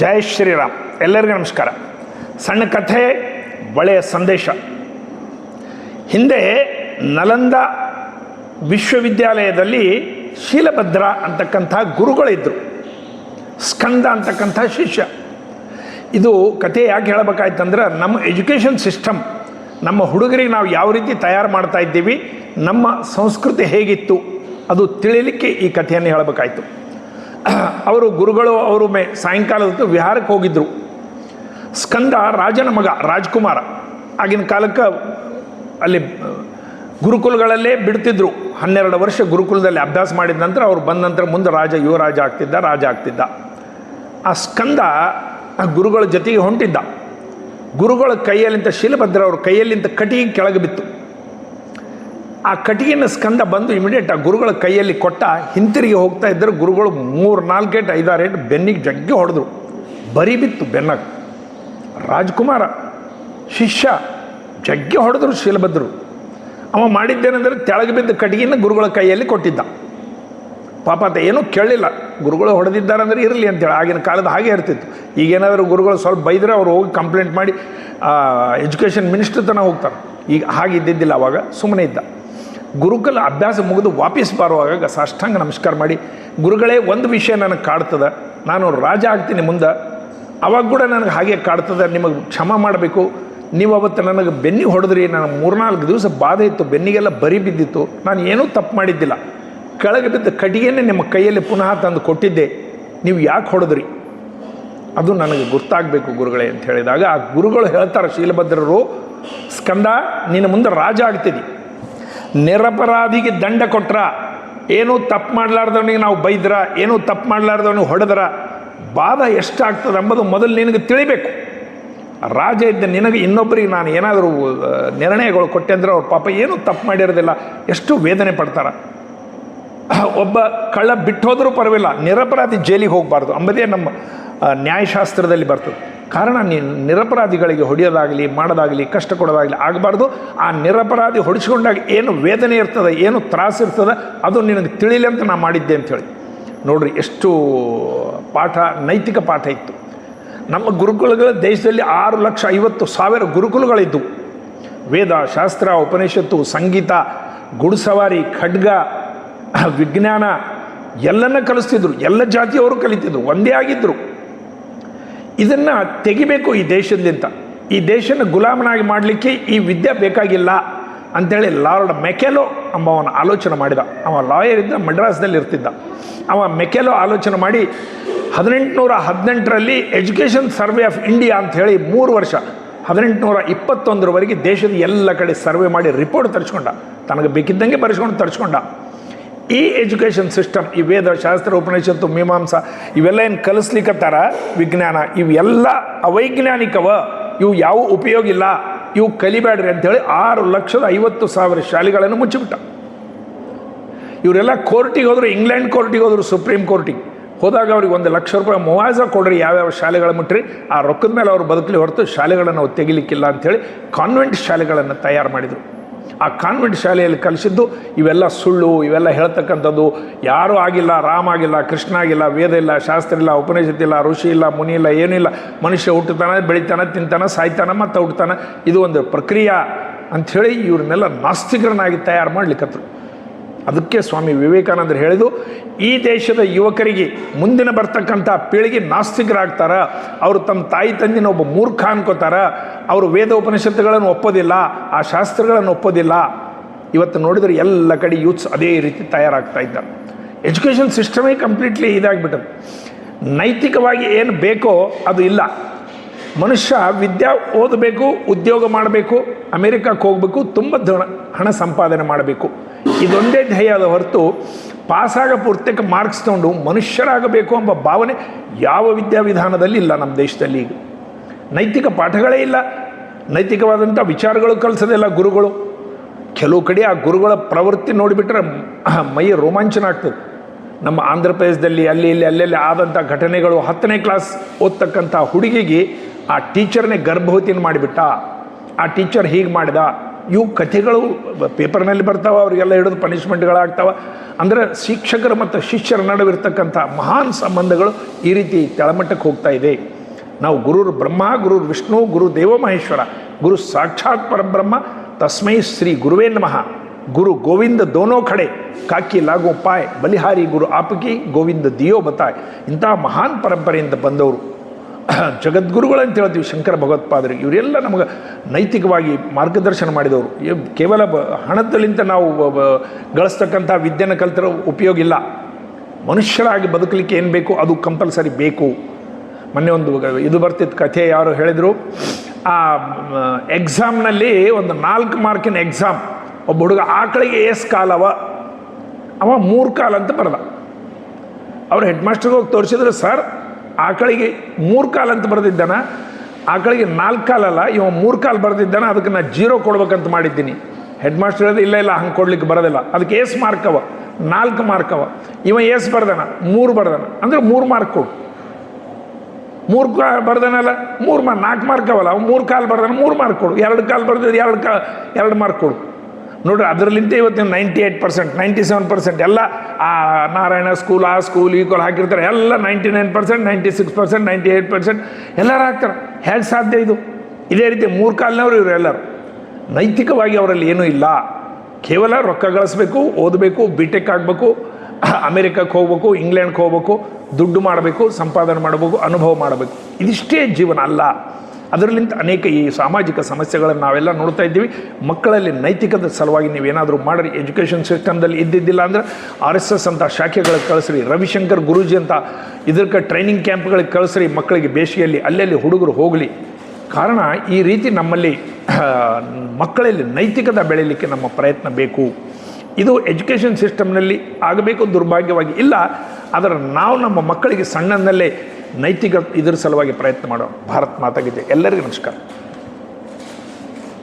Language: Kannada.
ಜೈ ಶ್ರೀರಾಮ್. ಎಲ್ಲರಿಗೂ ನಮಸ್ಕಾರ. ಸಣ್ಣ ಕಥೆ ಒಳ್ಳೆಯ ಸಂದೇಶ. ಹಿಂದೆ ನಲಂದ ವಿಶ್ವವಿದ್ಯಾಲಯದಲ್ಲಿ ಶೀಲಭದ್ರ ಅಂತಕ್ಕಂಥ ಗುರುಗಳಿದ್ದರು ಸ್ಕಂದ ಅಂತಕ್ಕಂಥ ಶಿಷ್ಯ. ಇದು ಕಥೆ ಯಾಕೆ ಹೇಳಬೇಕಾಯ್ತಂದ್ರೆ, ನಮ್ಮ ಎಜುಕೇಷನ್ ಸಿಸ್ಟಮ್, ನಮ್ಮ ಹುಡುಗರಿಗೆ ನಾವು ಯಾವ ರೀತಿ ತಯಾರು ಮಾಡ್ತಾ ಇದ್ದೀವಿ, ನಮ್ಮ ಸಂಸ್ಕೃತಿ ಹೇಗಿತ್ತು, ಅದು ತಿಳಿಲಿಕ್ಕೆ ಈ ಕಥೆಯನ್ನು ಹೇಳಬೇಕಾಯ್ತು. ಅವರು ಗುರುಗಳು ಅವರು ಮೇ ಸಾಯಂಕಾಲದ ವಿಹಾರಕ್ಕೆ ಹೋಗಿದ್ದರು ಸ್ಕಂದ ರಾಜನ ಮಗ ರಾಜ್ಕುಮಾರ ಆಗಿನ ಕಾಲಕ್ಕೆ ಅಲ್ಲಿ ಗುರುಕುಲಗಳಲ್ಲೇ ಬಿಡ್ತಿದ್ರು. ಹನ್ನೆರಡು ವರ್ಷ ಗುರುಕುಲದಲ್ಲಿ ಅಭ್ಯಾಸ ಮಾಡಿದ ನಂತರ ಅವ್ರು ಬಂದ ನಂತರ ಮುಂದೆ ರಾಜ ಯುವರಾಜ ಆಗ್ತಿದ್ದ, ರಾಜ ಆಗ್ತಿದ್ದ. ಆ ಸ್ಕಂದ ಆ ಗುರುಗಳ ಜೊತೆಗೆ ಹೊಂಟಿದ್ದ. ಗುರುಗಳ ಕೈಯಲ್ಲಿಂತ ಶಿಲಭದ್ರ ಅವ್ರ ಕೈಯಲ್ಲಿಂತ ಕಟಿಗೆ ಕೆಳಗೆ ಬಿತ್ತು. ಆ ಕಟಿಗೆನ ಸ್ಕಂದ ಬಂದು ಇಮಿಡಿಯೇಟ್ ಆ ಗುರುಗಳ ಕೈಯಲ್ಲಿ ಕೊಟ್ಟ ಹಿಂತಿರುಗಿ ಹೋಗ್ತಾ ಇದ್ದರು ಗುರುಗಳು ಮೂರು, ನಾಲ್ಕು ನಾಲ್ಕೇಟ್ ಐದಾರು ಏಟು ಬೆನ್ನಿಗೆ ಜಗ್ಗಿ ಹೊಡೆದ್ರು. ಬರಿ ಬಿತ್ತು ಬೆನ್ನಾಗ. ರಾಜ್ಕುಮಾರ, ಶಿಷ್ಯ ಜಗ್ಗಿ ಹೊಡೆದ್ರು ಶೀಲಭದ್ರು ಅವ ಮಾಡಿದ್ದೇನೆಂದರೆ ತೆಳಗೆ ಬಿದ್ದ ಕಟಿಗೆಯನ್ನು ಗುರುಗಳ ಕೈಯಲ್ಲಿ ಕೊಟ್ಟಿದ್ದ. ಪಾಪ ಆತ ಏನೂ ಕೇಳಲಿಲ್ಲ. ಗುರುಗಳು ಹೊಡೆದಿದ್ದಾರೆ ಅಂದರೆ ಇರಲಿ ಅಂತೇಳಿ. ಆಗಿನ ಕಾಲದ ಹಾಗೆ ಇರ್ತಿತ್ತು. ಈಗೇನಾದರೂ ಗುರುಗಳು ಸ್ವಲ್ಪ ಬೈದರೆ ಅವ್ರು ಹೋಗಿ ಕಂಪ್ಲೇಂಟ್ ಮಾಡಿ ಎಜುಕೇಷನ್ ಮಿನಿಸ್ಟ್ರ್ ತನಕ ಹೋಗ್ತಾರೆ. ಈಗ ಹಾಗೆ ಇದ್ದಿದ್ದಿಲ್ಲ ಅವಾಗ. ಸುಮ್ಮನೆ ಇದ್ದ. ಗುರುಕುಲ ಅಭ್ಯಾಸ ಮುಗಿದು ವಾಪಸ್ ಬರುವಾಗ ಸಾಷ್ಟಾಂಗ ನಮಸ್ಕಾರ ಮಾಡಿ, ಗುರುಗಳೇ, ಒಂದು ವಿಷಯ ನನಗೆ ಕಾಡ್ತದೆ, ನಾನು ರಾಜ ಆಗ್ತೀನಿ ಮುಂದೆ, ಅವಾಗ ಕೂಡ ನನಗೆ ಹಾಗೆ ಕಾಡ್ತದೆ, ನಿಮಗೆ ಕ್ಷಮ ಮಾಡಬೇಕು. ನೀವು ಅವತ್ತು ನನಗೆ ಬೆನ್ನಿ ಹೊಡೆದ್ರಿ, ನಾನು ಮೂರ್ನಾಲ್ಕು ದಿವಸ ಬಾಧೆ ಇತ್ತು, ಬೆನ್ನಿಗೆಲ್ಲ ಬರಿ ಬಿದ್ದಿತ್ತು, ನಾನು ಏನೂ ತಪ್ಪು ಮಾಡಿದ್ದಿಲ್ಲ. ಕೆಳಗೆ ಬಿದ್ದ ಕಟ್ಟಿಗೆನೇ ನಿಮ್ಮ ಕೈಯಲ್ಲಿ ಪುನಃ ತಂದು ಕೊಟ್ಟಿದ್ದೆ, ನೀವು ಯಾಕೆ ಹೊಡೆದ್ರಿ? ಅದು ನನಗೆ ಗೊತ್ತಾಗಬೇಕು ಗುರುಗಳೇ ಅಂತ ಹೇಳಿದಾಗ, ಆ ಗುರುಗಳು ಹೇಳ್ತಾರೆ ಶೀಲಭದ್ರರು, ಸ್ಕಂದ ನಿನ್ನ ಮುಂದೆ ರಾಜ ಆಗ್ತಿದ್ದಿ ನಿರಪರಾಧಿಗೆ ದಂಡ ಕೊಟ್ರ, ಏನೂ ತಪ್ಪು ಮಾಡಲಾರ್ದವನಿಗೆ ನಾವು ಬೈದ್ರ, ಏನೂ ತಪ್ಪು ಮಾಡಲಾರ್ದವನಿಗೆ ಹೊಡೆದ್ರ, ಬಾಧ ಎಷ್ಟಾಗ್ತದೆ ಎಂಬುದು ಮೊದಲು ನಿನಗೆ ತಿಳಿಬೇಕು. ರಾಜ ಇದ್ದ ನಿನಗೆ ಇನ್ನೊಬ್ಬರಿಗೆ ನಾನು ಏನಾದರೂ ನಿರ್ಣಯಗಳು ಕೊಟ್ಟೆ ಅಂದರೆ ಅವ್ರ ಪಾಪ ಏನೂ ತಪ್ಪು ಮಾಡಿರೋದಿಲ್ಲ, ಎಷ್ಟು ವೇದನೆ ಪಡ್ತಾರೆ. ಒಬ್ಬ ಕಳ್ಳ ಬಿಟ್ಟು ಹೋದರೂ ಪರವಾಗಿಲ್ಲ, ನಿರಪರಾಧಿ ಜೈಲಿಗೆ ಹೋಗಬಾರ್ದು, ಅಂಬದೇ ನಮ್ಮ ನ್ಯಾಯಶಾಸ್ತ್ರದಲ್ಲಿ ಬರ್ತದೆ. ಕಾರಣ ನೀ ನಿರಪರಾಧಿಗಳಿಗೆ ಹೊಡೆಯೋದಾಗಲಿ, ಮಾಡೋದಾಗಲಿ, ಕಷ್ಟ ಕೊಡೋದಾಗಲಿ ಆಗಬಾರ್ದು. ಆ ನಿರಪರಾಧಿ ಹೊಡಿಸ್ಕೊಂಡಾಗ ಏನು ವೇದನೆ ಇರ್ತದೆ, ಏನು ತ್ರಾಸು ಇರ್ತದೆ, ಅದು ನಿನಗೆ ತಿಳಿಲಿ ಅಂತ ನಾನು ಮಾಡಿದ್ದೆ ಅಂಥೇಳಿ ನೋಡ್ರಿ, ಎಷ್ಟು ಪಾಠ, ನೈತಿಕ ಪಾಠ ಇತ್ತು. ನಮ್ಮ ಗುರುಕುಲಗಳ ದೇಶದಲ್ಲಿ ಆರು ಲಕ್ಷ ಐವತ್ತು ಸಾವಿರ ಗುರುಕುಲಗಳಿದ್ದವು. ವೇದ, ಶಾಸ್ತ್ರ, ಉಪನಿಷತ್ತು, ಸಂಗೀತ, ಗುಡ್ಸವಾರಿ, ಖಡ್ಗ, ವಿಜ್ಞಾನ ಎಲ್ಲನ್ನ ಕಲಿಸ್ತಿದ್ರು. ಎಲ್ಲ ಜಾತಿಯವರು ಕಲಿತಿದ್ರು. ಒಂದೇ ಆಗಿದ್ದರು ಇದನ್ನು ತೆಗಿಬೇಕು ಈ ದೇಶದಿಂದ ಈ ದೇಶನ ಗುಲಾಮನಾಗಿ ಮಾಡಲಿಕ್ಕೆ ಈ ವಿದ್ಯೆ ಬೇಕಾಗಿಲ್ಲ ಅಂಥೇಳಿ ಲಾರ್ಡ್ ಮೆಕೆಲೋ ಅವನ ಆಲೋಚನೆ ಮಾಡಿದ. ಅವ ಲಾಯರ್ ಇದ್ದ ಮಡ್ರಾಸ್ದಲ್ಲಿ ಇರ್ತಿದ್ದ. ಅವ ಮೆಕೆಲೋ ಆಲೋಚನೆ ಮಾಡಿ ಹದಿನೆಂಟುನೂರ ಹದಿನೆಂಟರಲ್ಲಿ ಎಜುಕೇಷನ್ ಸರ್ವೆ ಆಫ್ ಇಂಡಿಯಾ ಅಂತ ಹೇಳಿ ಮೂರು ವರ್ಷ, ಹದಿನೆಂಟುನೂರ ಇಪ್ಪತ್ತೊಂದರವರೆಗೆ ದೇಶದ ಎಲ್ಲ ಕಡೆ ಸರ್ವೆ ಮಾಡಿ ರಿಪೋರ್ಟ್ ತರಿಸ್ಕೊಂಡ. ತನಗೆ ಬೇಕಿದ್ದಂಗೆ ಬರೆಸ್ಕೊಂಡು ತರಿಸ್ಕೊಂಡ. ಈ ಎಜುಕೇಷನ್ ಸಿಸ್ಟಮ್, ಈ ವೇದ, ಶಾಸ್ತ್ರ, ಉಪನಿಷತ್ತು, ಮೀಮಾಂಸ, ಇವೆಲ್ಲ ಏನು ಕಲಿಸ್ಲಿಕ್ಕತ್ತಾರ ವಿಜ್ಞಾನ, ಇವೆಲ್ಲ ಅವೈಜ್ಞಾನಿಕವ. ಇವು ಯಾವ ಉಪಯೋಗ ಇಲ್ಲ. ಇವು ಕಲಿಬೇಡ್ರಿ ಅಂಥೇಳಿ ಆರು ಲಕ್ಷದ ಐವತ್ತು ಸಾವಿರ ಶಾಲೆಗಳನ್ನು ಮುಚ್ಚಿಬಿಟ್ಟ. ಇವರೆಲ್ಲ ಕೋರ್ಟಿಗೆ ಹೋದರು, ಇಂಗ್ಲೆಂಡ್ ಕೋರ್ಟಿಗೆ ಹೋದರು, ಸುಪ್ರೀಂ ಕೋರ್ಟಿಗೆ. ಹೋದಾಗ ಅವ್ರಿಗೆ ಒಂದು ಲಕ್ಷ ರೂಪಾಯಿ ಮುವಾಜ ಕೊಡ್ರಿ, ಯಾವ್ಯಾವ ಶಾಲೆಗಳು ಮುಟ್ರಿ. ಆ ರೊಕ್ಕದ ಮೇಲೆ ಅವರು ಬದುಕಲಿ ಹೊರತು ಶಾಲೆಗಳನ್ನು ತೆಗಿಲಿಕ್ಕಿಲ್ಲ ಅಂಥೇಳಿ ಕಾನ್ವೆಂಟ್ ಶಾಲೆಗಳನ್ನು ತಯಾರು ಮಾಡಿದರು. ಆ ಕಾನ್ವೆಂಟ್ ಶಾಲೆಯಲ್ಲಿ ಕಲಿಸಿದ್ದು ಇವೆಲ್ಲ ಸುಳ್ಳು, ಇವೆಲ್ಲ ಹೇಳ್ತಕ್ಕಂಥದ್ದು. ಯಾರೂ ಆಗಿಲ್ಲ, ರಾಮ ಆಗಿಲ್ಲ, ಕೃಷ್ಣ ಆಗಿಲ್ಲ, ವೇದ ಇಲ್ಲ, ಶಾಸ್ತ್ರ ಇಲ್ಲ ಉಪನಿಷತ್ ಇಲ್ಲ, ಋಷಿ ಇಲ್ಲ, ಮುನಿ ಇಲ್ಲ ಏನಿಲ್ಲ ಮನುಷ್ಯ ಹುಟ್ಟುತ್ತಾನೆ, ಬೆಳಿತಾನೆ, ತಿಂತಾನೆ, ಸಾಯ್ತಾನೆ ಮತ್ತು ಹುಟ್ಟುತ್ತಾನೆ. ಇದು ಒಂದು ಪ್ರಕ್ರಿಯೆ ಅಂಥೇಳಿ ಇವ್ರನ್ನೆಲ್ಲ ನಾಸ್ತಿಕರನ್ನಾಗಿ ತಯಾರು ಮಾಡ್ಲಿಕ್ಕತ್ರು. ಅದಕ್ಕೆ ಸ್ವಾಮಿ ವಿವೇಕಾನಂದರು ಹೇಳಿದು ಈ ದೇಶದ ಯುವಕರಿಗೆ ಮುಂದಿನ ಬರ್ತಕ್ಕಂಥ ಪೀಳಿಗೆ ನಾಸ್ತಿಕರಾಗ್ತಾರ, ಅವರು ತಮ್ಮ ತಾಯಿ ತಂದಿನ ಒಬ್ಬ ಮೂರ್ಖ ಅನ್ಕೋತಾರ, ಅವರು ವೇದ ಉಪನಿಷತ್ತುಗಳನ್ನು ಒಪ್ಪೋದಿಲ್ಲ, ಆ ಶಾಸ್ತ್ರಗಳನ್ನು ಒಪ್ಪೋದಿಲ್ಲ. ಇವತ್ತು ನೋಡಿದರೆ ಎಲ್ಲ ಕಡೆ ಯೂತ್ಸ್ ಅದೇ ರೀತಿ ತಯಾರಾಗ್ತಾ ಇದ್ದಾರೆ. ಎಜುಕೇಷನ್ ಸಿಸ್ಟಮೇ ಕಂಪ್ಲೀಟ್ಲಿ ಇದಾಗ್ಬಿಟ್ಟದು ನೈತಿಕವಾಗಿ ಏನು ಬೇಕೋ ಅದು ಇಲ್ಲ. ಮನುಷ್ಯ ವಿದ್ಯಾ ಓದಬೇಕು, ಉದ್ಯೋಗ ಮಾಡಬೇಕು, ಅಮೇರಿಕಾಕ್ಕೆ ಹೋಗಬೇಕು, ತುಂಬ ಹಣ ಸಂಪಾದನೆ ಮಾಡಬೇಕು. ಇದೊಂದೇ ಧ್ಯೇಯ ಅದ ಹೊರತು ಪಾಸಾಗ ಪೂರ್ತಕ್ಕೆ ಮಾರ್ಕ್ಸ್ ತೊಗೊಂಡು ಮನುಷ್ಯರಾಗಬೇಕು ಎಂಬ ಭಾವನೆ ಯಾವ ವಿದ್ಯಾವಿಧಾನದಲ್ಲಿ ಇಲ್ಲ ನಮ್ಮ ದೇಶದಲ್ಲಿ ಈಗ. ನೈತಿಕ ಪಾಠಗಳೇ ಇಲ್ಲ. ನೈತಿಕವಾದಂಥ ವಿಚಾರಗಳು ಕಲಿಸೋದಿಲ್ಲ ಗುರುಗಳು. ಕೆಲವು ಕಡೆ ಆ ಗುರುಗಳ ಪ್ರವೃತ್ತಿ ನೋಡಿಬಿಟ್ರೆ ಮೈ ರೋಮಾಂಚನ ಆಗ್ತದೆ. ನಮ್ಮ ಆಂಧ್ರ ಪ್ರದೇಶದಲ್ಲಿ ಅಲ್ಲಿ ಇಲ್ಲಿ ಅಲ್ಲೆಲ್ಲಿ ಆದಂಥ ಘಟನೆಗಳು ಹತ್ತನೇ ಕ್ಲಾಸ್ ಓದ್ತಕ್ಕಂಥ ಹುಡುಗಿಗೆ ಆ ಟೀಚರ್ನೇ ಗರ್ಭವತಿನ ಮಾಡಿಬಿಟ್ಟ. ಆ ಟೀಚರ್ ಹೀಗೆ ಮಾಡಿದ. ಇವು ಕಥೆಗಳು ಪೇಪರ್ನಲ್ಲಿ ಬರ್ತಾವ, ಅವರಿಗೆಲ್ಲ ಹಿಡಿದು ಪನಿಷ್ಮೆಂಟ್ಗಳಾಗ್ತಾವ. ಅಂದರೆ ಶಿಕ್ಷಕರ ಮತ್ತು ಶಿಷ್ಯರ ನಡುವೆ ಇರ್ತಕ್ಕಂಥ ಮಹಾನ್ ಸಂಬಂಧಗಳು ಈ ರೀತಿ ತಳಮಟ್ಟಕ್ಕೆ ಹೋಗ್ತಾ ಇದೆ. ನಾವು ಗುರುರು ಬ್ರಹ್ಮ, ಗುರು ವಿಷ್ಣು, ಗುರು ದೇವ ಮಹೇಶ್ವರ ಗುರು ಸಾಕ್ಷಾತ್ ಪರಬ್ರಹ್ಮ, ತಸ್ಮೈ ಶ್ರೀ ಗುರುವೇ ನಮಃ. ಗುರು ಗೋವಿಂದ ದೋನೋ ಖಡೆ, ಕಾಕಿ ಲಾಗೋ ಪಾಯ್ ಬಲಿಹಾರಿ ಗುರು ಆಪಕಿ, ಗೋವಿಂದ ದಿಯೋ ಬತಾಯ್, ಇಂತಹ ಮಹಾನ್ ಪರಂಪರೆಯಿಂದ ಬಂದವರು. ಜಗದ್ಗುರುಗಳು ಅಂತ ಹೇಳ್ತೀವಿ, ಶಂಕರ ಭಗವತ್ಪಾದರು. ಇವರೆಲ್ಲ ನಮಗೆ ನೈತಿಕವಾಗಿ ಮಾರ್ಗದರ್ಶನ ಮಾಡಿದವರು. ಕೇವಲ ಬ ಹಣದಲ್ಲಿಂತ ನಾವು ಗಳಿಸ್ತಕ್ಕಂಥ ವಿದ್ಯೆನ ಕಲ್ತಿರೋ ಉಪಯೋಗ ಇಲ್ಲ. ಮನುಷ್ಯರಾಗಿ ಬದುಕಲಿಕ್ಕೆ ಏನು ಬೇಕು, ಅದು ಕಂಪಲ್ಸರಿ ಬೇಕು. ಮೊನ್ನೆ ಒಂದು ಇದು ಬರ್ತಿತ್ತು, ಕಥೆ ಯಾರು ಹೇಳಿದರು. ಆ ಎಕ್ಸಾಮ್ನಲ್ಲಿ ಒಂದು ನಾಲ್ಕು ಮಾರ್ಕಿನ ಎಕ್ಸಾಮ್. ಒಬ್ಬ ಹುಡುಗ ಆಕಳಿಗೆ ಏಸ್ ಕಾಲವ ಅವ. ಮೂರು ಕಾಲ ಅಂತ ಬರೆದ. ಅವ್ರು ಹೆಡ್ ಮಾಸ್ಟರ್ಗೆ ಹೋಗಿ ತೋರಿಸಿದ್ರೆ, ಸರ್ ಆಕಳಿಗೆ ಮೂರು ಕಾಲು ಅಂತ ಬರೆದಿದ್ದಾನ, ಆಕಳಿಗೆ ನಾಲ್ಕು ಕಾಲಲ್ಲ ಇವ ಮೂರು ಕಾಲ್ ಬರೆದಿದ್ದಾನ, ಅದಕ್ಕೆ ನಾನು ಜೀರೋ ಕೊಡ್ಬೇಕಂತ ಮಾಡಿದ್ದೀನಿ. ಹೆಡ್ ಮಾಸ್ಟರ್ ಹೇಳಿದ್ರೆ, ಇಲ್ಲ ಇಲ್ಲ, ಹಂಗೆ ಕೊಡ್ಲಿಕ್ಕೆ ಬರೋದಿಲ್ಲ. ಅದಕ್ಕೆ ಏಸ್ ಮಾರ್ಕ್ ಅವ, ನಾಲ್ಕು ಮಾರ್ಕ್ ಅವ. ಇವ ಏಸ್ ಬರ್ದಾನ, ಮೂರು ಬರ್ದಾನ. ಅಂದ್ರೆ ಮೂರು ಮಾರ್ಕ್ ಕೊಡು. ಮೂರು ಕಾ ಬರ್ದಾನಲ್ಲ, ಮೂರು ಮಾರ್ಕ್ ನಾಲ್ಕು ಮಾರ್ಕ್ ಅವಲ್ಲ ಮೂರು ಕಾಲು ಬರ್ದಾನ, ಮೂರು ಮಾರ್ಕ್ ಕೊಡು. ಎರಡು ಕಾಲು ಬರ್ದಿದ್ರೆ ಎರಡು ಕಾ, ಎರಡು ಮಾರ್ಕ್ ಕೊಡು. ನೋಡ್ರಿ, ಅದರಲ್ಲಿಂತ ಇವತ್ತಿನ ninety eight percent ninety seven percent ಎಲ್ಲ, ಆ, ನಾರಾಯಣ ಸ್ಕೂಲ್ ಆ ಸ್ಕೂಲ್ ಈ ಸ್ಕೂಲ್ ಹಾಕಿರ್ತಾರೆ, ಎಲ್ಲ ninety nine percent ninety six percent ninety eight percent ಎಲ್ಲರೂ ಹಾಕ್ತಾರೆ. ಹೇಗೆ ಸಾಧ್ಯ ಇದು? ಇದೇ ರೀತಿ ಮೂರು ಕಾಲಿನವರು ಇವರೆಲ್ಲರು ನೈತಿಕವಾಗಿ ಅವರಲ್ಲಿ ಏನೂ ಇಲ್ಲ. ಕೇವಲ ರೊಕ್ಕ ಗಳಿಸ್ಬೇಕು, ಓದಬೇಕು ಬಿ ಟೆಕ್ ಆಗಬೇಕು ಅಮೇರಿಕಕ್ಕೆ ಹೋಗ್ಬೇಕು ಇಂಗ್ಲೆಂಡ್ಗೆ ಹೋಗ್ಬೇಕು, ದುಡ್ಡು ಮಾಡಬೇಕು, ಸಂಪಾದನೆ ಮಾಡಬೇಕು, ಅನುಭವ ಮಾಡಬೇಕು. ಇದಿಷ್ಟೇ ಜೀವನ ಅಲ್ಲ. ಅದರಲ್ಲಿಂದ ಅನೇಕ ಈ ಸಾಮಾಜಿಕ ಸಮಸ್ಯೆಗಳನ್ನು ನಾವೆಲ್ಲ ನೋಡ್ತಾ ಇದ್ದೀವಿ. ಮಕ್ಕಳಲ್ಲಿ ನೈತಿಕದ ಸಲುವಾಗಿ ನೀವೇನಾದರೂ ಮಾಡಿರಿ, ಎಜುಕೇಷನ್ ಸಿಸ್ಟಮ್ದಲ್ಲಿ ಇದ್ದಿದ್ದಿಲ್ಲ ಅಂದರೆ ಆರ್ ಎಸ್ ಎಸ್ ಅಂತ ಶಾಖೆಗಳಿಗೆ ಕಳಿಸ್ರಿ, ರವಿಶಂಕರ್ ಗುರುಜಿ ಅಂತ ಇದಕ್ಕೆ ಟ್ರೈನಿಂಗ್ ಕ್ಯಾಂಪ್ಗಳಿಗೆ ಕಳಿಸ್ರಿ, ಮಕ್ಕಳಿಗೆ ಬೇಸಿಗೆಯಲ್ಲಿ ಅಲ್ಲಲ್ಲಿ ಹುಡುಗರು ಹೋಗಲಿ. ಕಾರಣ ಈ ರೀತಿ ನಮ್ಮಲ್ಲಿ ಮಕ್ಕಳಲ್ಲಿ ನೈತಿಕದ ಬೆಳೀಲಿಕ್ಕೆ ನಮ್ಮ ಪ್ರಯತ್ನ ಬೇಕು. ಇದು ಎಜುಕೇಷನ್ ಸಿಸ್ಟಮ್ನಲ್ಲಿ ಆಗಬೇಕು, ದುರ್ಭಾಗ್ಯವಾಗಿ ಇಲ್ಲ. ಆದರೆ ನಾವು ನಮ್ಮ ಮಕ್ಕಳಿಗೆ ಸಣ್ಣನಲ್ಲೇ ನೈತಿಕ ಇದರ ಸಲುವಾಗಿ ಪ್ರಯತ್ನ ಮಾಡೋ ಭಾರತ್ ಮಾತಾಗಿದೆ. ಎಲ್ಲರಿಗೂ ನಮಸ್ಕಾರ.